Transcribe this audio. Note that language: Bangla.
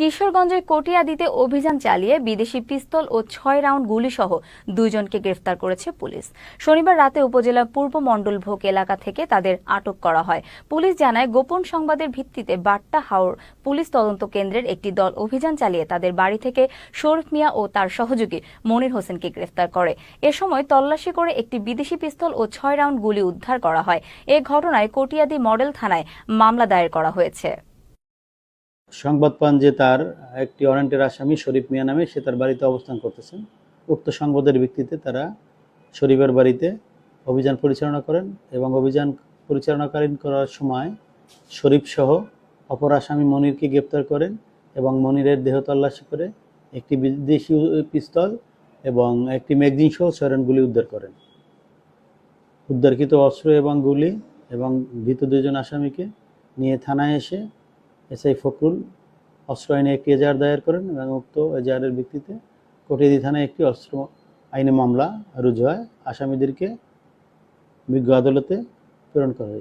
কিশোরগঞ্জের কটিয়াদিতে অভিযান চালিয়ে বিদেশি পিস্তল ও ছয় রাউন্ড গুলিসহ দুইজনকে গ্রেফতার করেছে পুলিশ। শনিবার রাতে উপজেলার পূর্ব মণ্ডল ভোগ এলাকা থেকে তাদের আটক করা হয়। পুলিশ জানায়, গোপন সংবাদের ভিত্তিতে বাট্টা হাওর পুলিশ তদন্ত কেন্দ্রের একটি দল অভিযান চালিয়ে তাদের বাড়ি থেকে শরীফ মিয়া ও তার সহযোগী মনির হোসেনকে গ্রেফতার করে। এ সময় তল্লাশি করে একটি বিদেশি পিস্তল ও ছয় রাউন্ড গুলি উদ্ধার করা হয়। এ ঘটনায় কটিয়াদি মডেল থানায় মামলা দায়ের করা হয়েছে। সংবাদ পান যে তার একটি ওয়ারেন্টের আসামি শরীফ মিয়া নামে সে তার বাড়িতে অবস্থান করতেছেন। উক্ত সংবাদের ভিত্তিতে তারা শরীফের বাড়িতে অভিযান পরিচালনা করেন এবং অভিযান পরিচালনাকালীন করার সময় শরীফ সহ অপর আসামি মনিরকে গ্রেপ্তার করেন এবং মনিরের দেহ তল্লাশি করে একটি বিদেশি পিস্তল এবং একটি ম্যাগজিন সহ ছয়রন গুলি উদ্ধার করেন। উদ্ধারকৃত অস্ত্র এবং গুলি এবং ধৃত দুজন আসামিকে নিয়ে থানায় এসে এসআই ফখরুল অস্ত্র আইনে একটি এজাহার দায়ের করেন এবং উক্ত এজাহারের ভিত্তিতে কটিয়াদি থানায় একটি অস্ত্র আইনে মামলা রুজু হয়। আসামিদেরকে বিজ্ঞ আদালতে প্রেরণ করা হয়েছে।